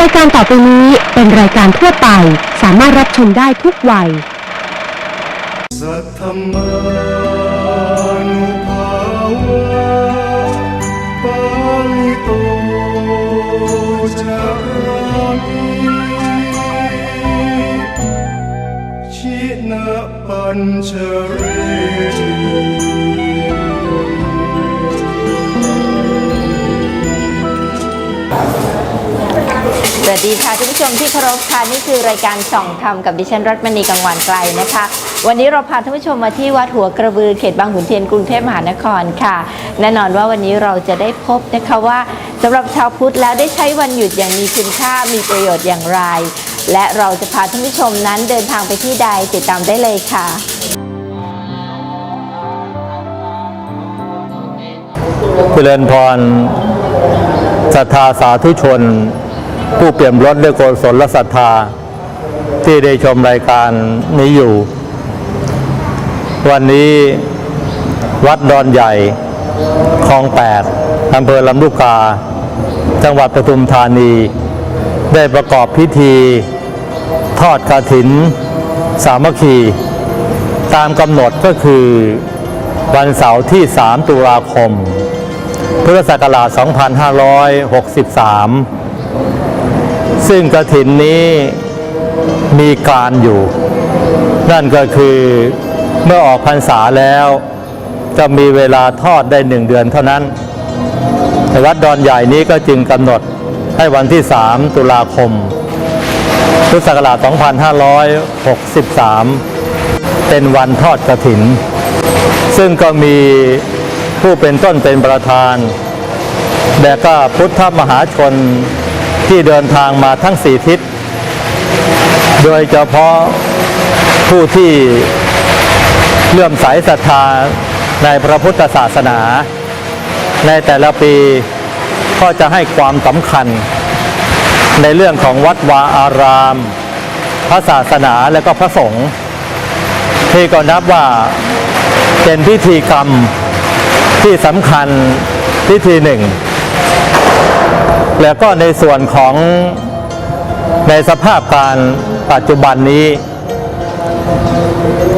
รายการต่อไปนี้เป็นรายการทั่วไป สามารถรับชมได้ทุกวัย สัทธมานุภาวะปาลิโตจามิชินะปัญชเร ผู้ชมที่เคารพค่ะนี่คือรายการส่องธรรมกับดิฉันรัตมณีกังวานไกลนะคะ วันนี้เราพาท่านผู้ชมมาที่วัดหัวกระบือเขตบางขุนเทียนกรุงเทพมหานครค่ะ แน่นอนว่าวันนี้เราจะได้พบนะคะว่าสำหรับชาวพุทธแล้วได้ใช้วันหยุดอย่างมีคุณค่ามีประโยชน์อย่างไร และเราจะพาท่านผู้ชมนั้นเดินทางไปที่ใดติดตามได้เลยค่ะเจริญพรศรัทธาสาธุชน ผู้เปี่ยมล้นด้วยโกศลและศรัทธา ที่ได้ชมรายการนี้อยู่ วันนี้วัดดอนใหญ่คลองแปดอำเภอลำลูกกา จังหวัดปทุมธานี ได้ประกอบพิธี ทอดกระถิน สามัคคี ตามกำหนดก็คือวันเสาร์ที่ 3 ตุลาคม พุทธศักราช 2563 ซึ่งกระถินนี้มีการอยู่ นั่นก็คือเมื่อออกพรรษาแล้ว จะมีเวลาทอดได้หนึ่งเดือนเท่านั้นแต่วัดดอนใหญ่นี้ก็จึงกำหนดให้วันที่ 3 ตุลาคม พุทธศักราช 2563 เป็นวันทอดกระถิน ซึ่งก็มีผู้เป็นต้นเป็นประธาน และก็พุทธมหาชน ที่เดินทางมาทั้งสี่ทิศ โดยเฉพาะผู้ที่เลื่อมใสศรัทธาในพระพุทธศาสนา ในแต่ละปีก็จะให้ความสำคัญ ในเรื่องของวัดวาอาราม พระศาสนาและก็พระสงฆ์ที่ก็นับว่าเป็นพิธีกรรมที่สำคัญพิธีหนึ่ง แล้วก็ในส่วนของในสภาพการปัจจุบันนี้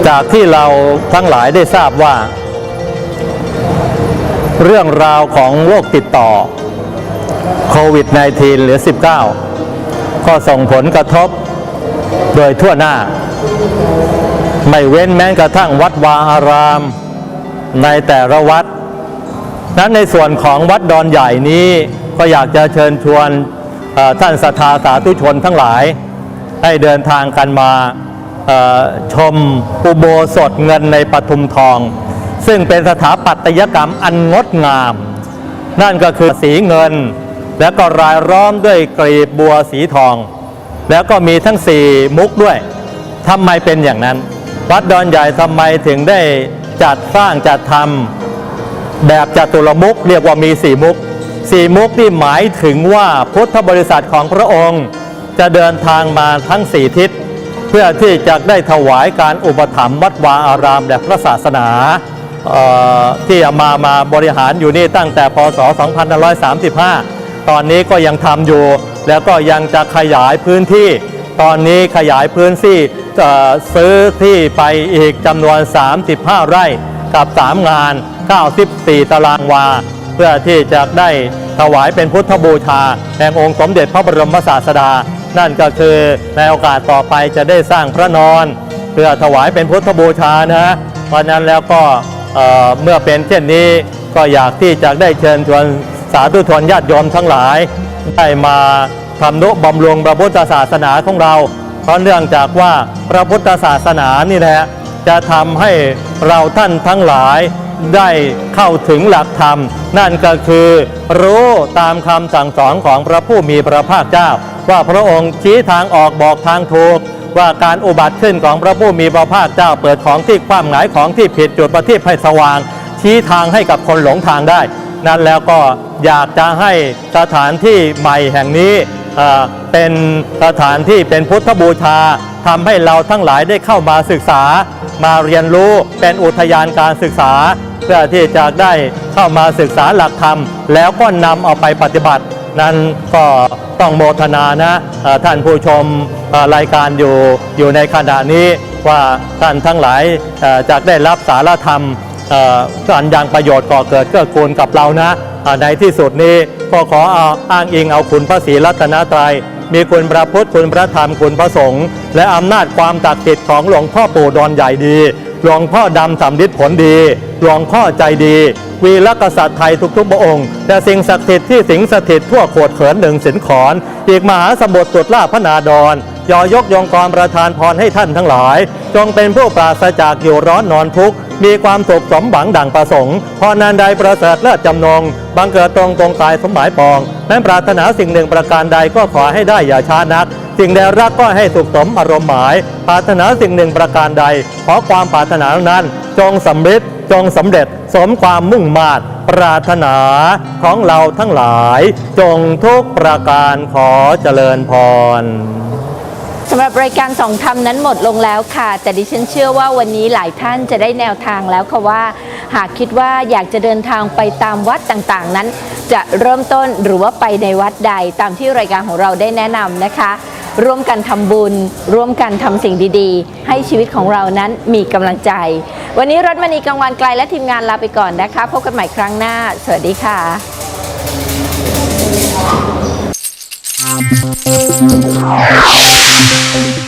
จากที่เราทั้งหลายได้ทราบว่า เรื่องราวของโรคติดต่อโควิด -19 หรือ 19 ก็ส่งผลกระทบโดยทั่วหน้า ไม่เว้นแม้กระทั่งวัดวาอารามในแต่ละวัด นั้นในส่วนของวัดดอนใหญ่นี้ ก็อยากจะเชิญชวนท่านศรัทธาสาธุชนทั้งหลาย ให้เดินทางกันมาชมอุโบสถเงินในปทุมทอง ซึ่งเป็นสถาปัตยกรรมอันงดงาม นั่นก็คือสีเงิน แล้วก็รายล้อมด้วยกลีบบัวสีทอง แล้วก็มีทั้งสี่มุกด้วยทำไมเป็นอย่างนั้น วัดดอนใหญ่ทำไมถึงได้จัดสร้างจัดทำแบบจัตุรมุกเรียกว่ามีสี่มุก สี่มุกนี่หมายถึงว่าพุทธบริษัทของพระองค์ จะเดินทางมาทั้งสี่ทิศ เพื่อที่จะได้ถวายการอุปถัมภ์วัดวาอารามแด่พระศาสนาที่มามาบริหารอยู่นี่ตั้งแต่พศ 2535 ตอนนี้ก็ยังทำอยู่ แล้วก็ยังจะขยายพื้นที่ ตอนนี้ขยายพื้นที่ซื้อที่ไปอีกจำนวน 35 ไร่กับ 3 งาน 94 ตารางวา พื่อที่จะได้ถวายเป็นพุทธบูชาแห่งองค์สมเด็จพระบรมศาสดา นั่นก็คือในโอกาสต่อไปจะได้สร้างพระนอน เพื่อถวายเป็นพุทธบูชานะเพราะนั้นแล้วก็เอ่อเมื่อเป็นเช่นนี้ก็อยากที่จะได้เชิญชวนสาธุชนญาติโยมทั้งหลาย ได้มาทำนุบำรุงพระพุทธศาสนาของเรา เพราะเนื่องจากว่าพระพุทธศาสนานี่แหละจะทำให้เราท่านทั้งหลาย ได้เข้าถึงหลักธรรม นั่นก็คือรู้ตามคำสั่งสอนของพระผู้มีพระภาคเจ้า ว่าพระองค์ชี้ทางออกบอกทางถูก ว่าการอุบัติขึ้นของพระผู้มีพระภาคเจ้า เปิดของที่ความหงายของที่ผิดจุดประทีปให้สว่าง ชี้ทางให้กับคนหลงทางได้ นั้นแล้วก็อยากจะให้สถานที่ใหม่แห่งนี้เป็นสถานที่เป็นพุทธบูชาทำให้เราทั้งหลายได้เข้ามาศึกษา มาเรียนรู้เป็นอุทยานการศึกษา เพื่อที่จะได้เข้ามาศึกษาหลักธรรม แล้วก็นำเอาไปปฏิบัติ นั้นก็ต้องโมทนานะท่านผู้ชมรายการอยู่อยู่ในขณะนี้ว่าท่านทั้งหลายจะได้รับสารธรรมเอ่อการยังประโยชน์ก่อเกิดเกื้อกูลกับเรานะในที่สุดนี้ก็ขอเอาอ้างอิงเอาคุณพระศรีรัตนตรัย มีคุณพระพุทธคุณพระธรรมคุณพระสงฆ์และอำนาจความตักดิ์สิทธิ์ของหลวงพ่อปู่ดอนใหญ่ดี หลวงพ่อดำสำลิดผลดี หลวงพ่อใจดี วีรกษัตริย์ไทยทุกๆพระองค์และสิ่งศักดิ์สิทธิ์ที่สิงสถิตทั่วโขดเขินหนึ่งสินขอน อีกมหาสมุทรตุล่าพระนาดอน ยอยกยงกรประทานพรให้ท่านทั้งหลาย จงเป็นผู้ปราศจากอยู่ร้อนนอนทุกข์มีความสุขสมหวังดังประสงค์พอนานใดประเสริฐเลิศจำนงบังเกิดตรงตรงกายสมหมายปองแม้ปรารถนาสิ่งหนึ่งประการใดก็ขอให้ได้อย่าช้านักสิ่งใดรักก็ให้สุขสมอารมณ์หมาย ปรารถนาสิ่งหนึ่งประการใด ขอความปรารถนานั้น จงสำเร็จจงสำเร็จสมความมุ่งมาตรปรารถนาของเราทั้งหลาย จงทุกประการขอเจริญพร สำหรับรายการสองธรรมนั้นหมดลงแล้วค่ะ แต่ดิฉันเชื่อว่าวันนี้หลายท่านจะได้แนวทางแล้วค่ะว่า หากคิดว่าอยากจะเดินทางไปตามวัดต่างๆ นั้น จะเริ่มต้นหรือว่าไปในวัดใดตามที่รายการของเราได้แนะนำนะคะ ร่วมกันทำบุญ ร่วมกันทำสิ่งดีๆ ให้ชีวิตของเรานั้นมีกำลังใจ วันนี้รถมณีกังวานไกลและทีมงานลาไปก่อนนะคะพบกันใหม่ครั้งหน้า สวัสดีค่ะ Thank you. thank you.